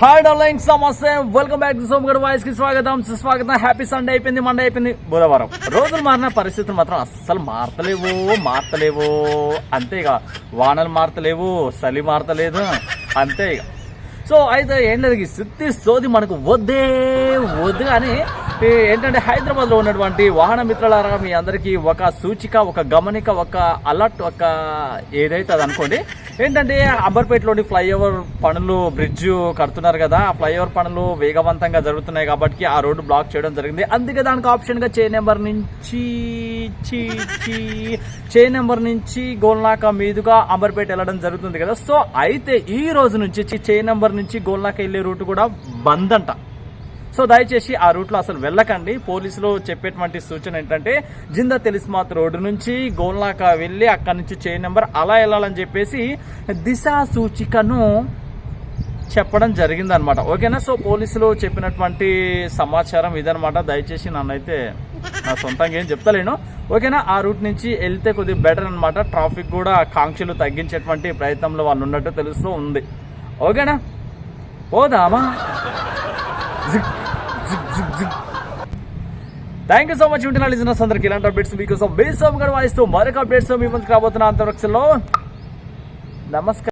Hi darling నమస్తే welcome back to Somagad వాయిస్కి స్వాగతం సుస్వాగతం హ్యాపీ సండే అయిపోయింది మండే అయిపోయింది బుధవారం రోజులు మారిన పరిస్థితులు మాత్రం అస్సలు మారతలేవు మారతలేవు అంతే ఇక వానలు మారతలేవు చలి మారతలేదు అంతే ఇక సో అయితే ఏం లేదు ఈ సిద్ధి సోది మనకు వద్దే వద్దు. కానీ ఏంటంటే హైదరాబాద్లో ఉన్నటువంటి వాహన మిత్రులారా మీ అందరికీ ఒక సూచిక ఒక గమనిక ఒక అలర్ట్ ఒక ఏదైతే అది అనుకోండి. ఏంటంటే అంబర్పేటలోని ఫ్లైఓవర్ పనులు బ్రిడ్జ్ కడుతున్నారు కదా ఆ ఫ్లైఓవర్ పనులు వేగవంతంగా జరుగుతున్నాయి కాబట్టి ఆ రోడ్డు బ్లాక్ చేయడం జరిగింది. అందుకే దానికి ఆప్షన్గా చే నెంబర్ నుంచి చీ చే నెంబర్ నుంచి గోల్నాక మీదుగా అంబర్పేట వెళ్ళడం జరుగుతుంది కదా. సో అయితే ఈ రోజు నుంచి చే నెంబర్ నుంచి గోల్లాకి వెళ్ళే రూట్ కూడా బంద్ అంట సో దయచేసి ఆ రూట్లో అసలు వెళ్ళకండి. పోలీసులు చెప్పేటువంటి సూచన ఏంటంటే జిందా తెలిస్మాత్ రోడ్డు నుంచి గోల్నాక వెళ్ళి అక్కడి నుంచి చేయి నెంబర్ అలా వెళ్ళాలని చెప్పేసి దిశా సూచికను చెప్పడం జరిగింది అనమాట ఓకేనా? సో పోలీసులు చెప్పినటువంటి సమాచారం ఇదనమాట దయచేసి నన్నైతే నా సొంతంగా ఏం చెప్తలేను. ఓకేనా? ఆ రూట్ నుంచి వెళ్తే కొద్దిగా బెటర్ అనమాట ట్రాఫిక్ కూడా కాంక్షలు తగ్గించేటువంటి ప్రయత్నంలో వాళ్ళు ఉన్నట్టు తెలుస్తూ ఉంది. ఓకేనా? పోదామా? థ్యాంక్ యూ సో మచ్ వింటున్న లిజినర్స్ అందరికి. ఇలాంటి అప్డేట్స్ మీకోసం బేస్ గారు వాయిస్తూ మరొక అప్డేట్స్ మీ ముందుకు రాబోతున్న అంతవరక్షలో నమస్కారం.